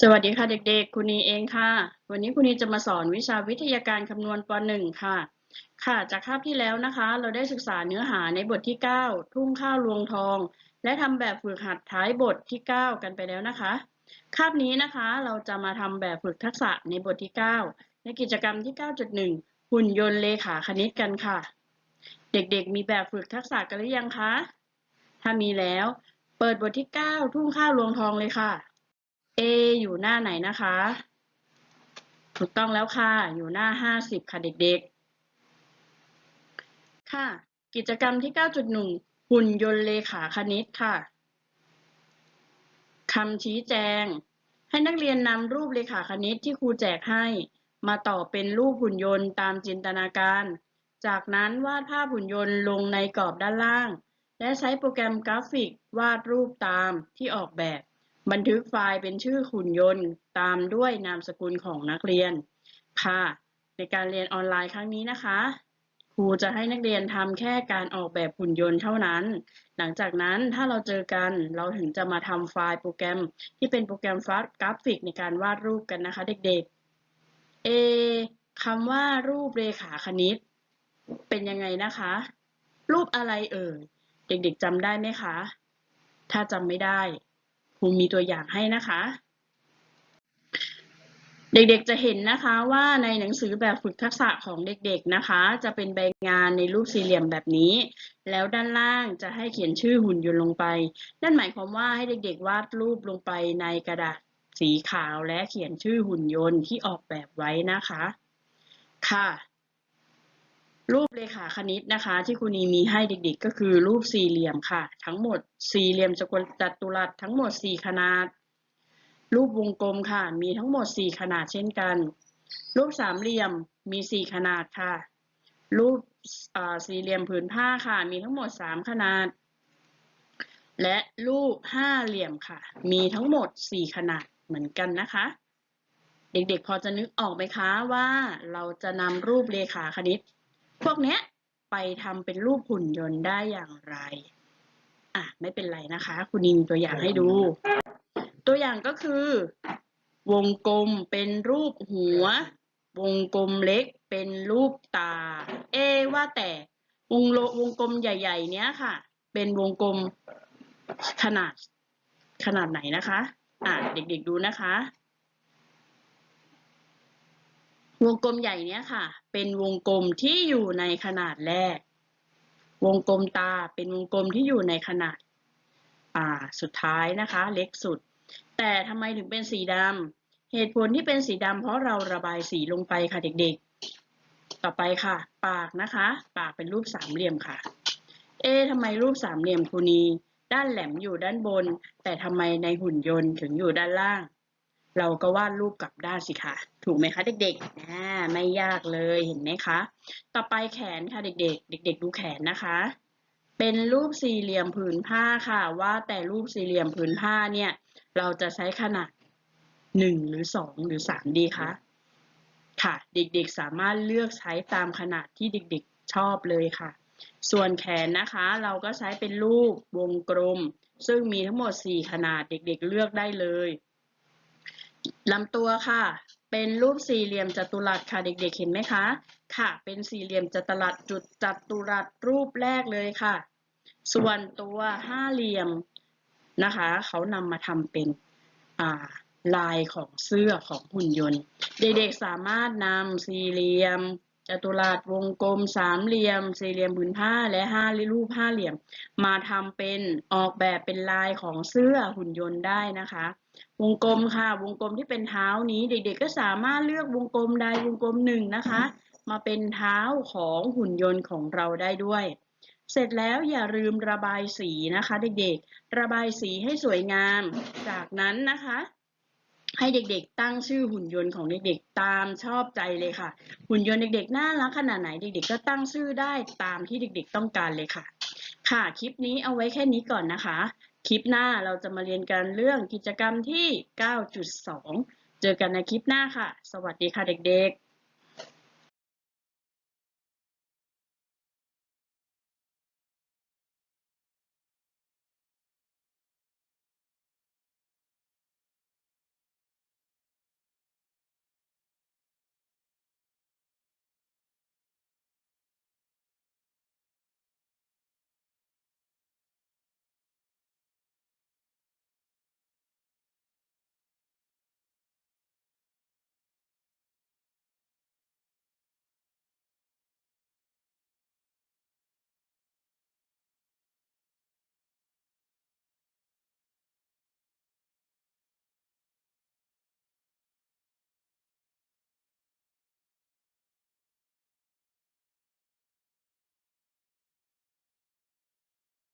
สวัสดีค่ะเด็กๆ คุณนีเองค่ะ วันนี้คุณนีจะมาสอนวิชาวิทยาการคำนวณป .1 ค่ะ ค่ะ จากคาบที่แล้วนะคะ เราได้ศึกษาเนื้อหาในบทที่ 9 ทุ่งข้าวรวงทอง และทำแบบฝึกหัดท้ายบทที่ 9 กันไปแล้วนะคะ คาบนี้นะคะเราจะมาทำแบบฝึกทักษะในบทที่ 9 ในกิจกรรมที่ 9.1 หุ่นยนต์เลขาคณิตกันค่ะ เด็กๆ มีแบบฝึกทักษะกันหรือยังคะ ถ้ามีแล้ว เปิดบทที่ 9 ทุ่งข้าวรวงทองเลยค่ะ A อยู่หน้าไหนนะคะ ถูกต้องแล้วค่ะ อยู่หน้า 50 ค่ะเด็กๆ ค่ะ กิจกรรมที่ 9.1 หุ่นยนต์เลขาคณิตค่ะคำชี้แจง ให้นักเรียนนำรูปเลขาคณิตที่ครูแจกให้ มาต่อเป็นรูปหุ่นยนต์ตามจินตนาการ จากนั้นวาดภาพหุ่นยนต์ลงในกรอบด้านล่าง และใช้โปรแกรมกราฟิกวาดรูปตามที่ออกแบบ บันทึกไฟล์เป็นชื่อหุ่นยนต์ ตามด้วยนามสกุลของนักเรียน ค่ะ ในการเรียนออนไลน์ครั้งนี้นะคะ ครูจะให้นักเรียนทำแค่การออกแบบหุ่นยนต์เท่านั้น หลังจากนั้นถ้าเราเจอกันเราถึงจะมาทำไฟล์โปรแกรม ที่เป็นโปรแกรมฟาดกราฟิกในการวาดรูปกันนะคะเด็กๆ เอคำว่ารูปเรขาคณิต เป็นยังไงนะคะ รูปอะไรเอ่ย เด็กๆจำได้ไหมคะ ถ้าจำไม่ได้ รูมีตัวอย่างให้นะคะ เด็กๆจะเห็นนะคะว่าในหนังสือแบบฝึกทักษะของเด็กๆนะคะ จะเป็นใบงานในรูปสี่เหลี่ยมแบบนี้ แล้วด้านล่างจะให้เขียนชื่อหุ่นยนต์ลงไป นั่นหมายความว่าให้เด็กๆ วาดรูปลงไปในกระดาษสีขาวและเขียนชื่อหุ่นยนต์ที่ออกแบบไว้นะคะ ค่ะ รูปเลขาคณิตนะคะ ที่ครูนีมีให้เด็กๆ ก็คือรูปสี่เหลี่ยมค่ะ ทั้งหมดสี่เหลี่ยมจัตุรัสทั้งหมดสี่ขนาด รูปวงกลมค่ะ มีทั้งหมดสี่ขนาดเช่นกัน รูปสามเหลี่ยมมีสี่ขนาดค่ะ รูปสี่เหลี่ยมผืนผ้าค่ะ มีทั้งหมดสามขนาด และรูปห้าเหลี่ยมค่ะ มีทั้งหมดสี่ขนาดเหมือนกันนะคะเด็กๆ พอจะนึกออกไหมคะว่าเราจะนำรูปเลขาคณิต พวกเนี้ยไปทำเป็นรูปหุ่นยนต์ได้อย่างไร อะไม่เป็นไรนะคะ คุณนิมตัวอย่างให้ดู ตัวอย่างก็คือ วงกลมเป็นรูปหัว วงกลมเล็กเป็นรูปตา เอว่าแต่วงโลวงกลมใหญ่ ๆ เนี้ยค่ะ เป็นวงกลมขนาดขนาดไหนนะคะ อะเด็กๆดูนะคะ วงกลมใหญ่เนี้ยค่ะ เป็นวงกลมที่อยู่ในขนาดแรก วงกลมตาเป็นวงกลมที่อยู่ในขนาดอ่าสุดท้ายนะคะ เล็กสุด แต่ทำไมถึงเป็นสีดำเหตุผลที่เป็นสีดำเพราะเราระบายสีลงไปค่ะเด็กๆ ต่อไปค่ะ ปากนะคะ ปากเป็นรูปสามเหลี่ยมค่ะ เอ๊ทำไมรูปสามเหลี่ยมคูนีด้านแหลมอยู่ด้านบน แต่ทำไมในหุ่นยนต์ถึงอยู่ด้านล่าง เราก็วาดรูปกลับด้านสิคะถูกไหมคะเด็กๆอ่าไม่ยากเลยเห็นไหมคะ ต่อไปแขนค่ะเด็กๆ เด็ก ๆ ดูแขนนะคะ เป็นรูปสี่เหลี่ยมผืนผ้าค่ะ ว่าแต่รูปสี่เหลี่ยมผืนผ้าเนี่ย เราจะใช้ขนาดหนึ่งหรือสองหรือสามดีคะค่ะ เด็กๆสามารถเลือกใช้ตามขนาดที่เด็กๆชอบเลยค่ะ ส่วนแขนนะคะ เราก็ใช้เป็นรูปวงกลม ซึ่งมีทั้งหมดสี่ขนาดเด็กๆเลือกได้เลย ลำตัวค่ะ เป็นรูปสี่เหลี่ยมจัตุรัสค่ะเด็กๆ เห็นไหมคะ ค่ะ เป็นสี่เหลี่ยมจัตุรัสจุดจัตุรัสรูปแรกเลยค่ะ ส่วนตัวห้าเหลี่ยมนะคะเขานำมาทำเป็นลายของเสื้อของหุ่นยนต์ เด็กๆสามารถนำสี่เหลี่ยม จัตุรัสวงกลมสามเหลี่ยม สี่เหลี่ยมผืนผ้าและห้ารูปห้าเหลี่ยม มาทำเป็นออกแบบเป็นลายของเสื้อหุ่นยนต์ได้นะคะ วงกลมค่ะ วงกลมที่เป็นเท้านี้เด็กๆก็สามารถเลือกวงกลมใดวงกลมหนึ่งนะคะ มาเป็นเท้าของหุ่นยนต์ของเราได้ด้วย เสร็จแล้วอย่าลืมระบายสีนะคะ เด็กๆ ระบายสีให้สวยงาม จากนั้นนะคะ ให้เด็กๆ ตั้งชื่อหุ่นยนต์ของเด็กๆ ตามชอบใจเลยค่ะ หุ่นยนต์เด็กๆ น่ารักขนาดไหนเด็กๆ ก็ตั้งชื่อได้ตามที่เด็กๆ ต้องการเลยค่ะ ค่ะคลิปนี้เอาไว้แค่นี้ก่อนนะคะ คลิปหน้าเราจะมาเรียนกันเรื่องกิจกรรมที่ 9.2 เจอกันในคลิปหน้าค่ะ สวัสดีค่ะเด็กๆ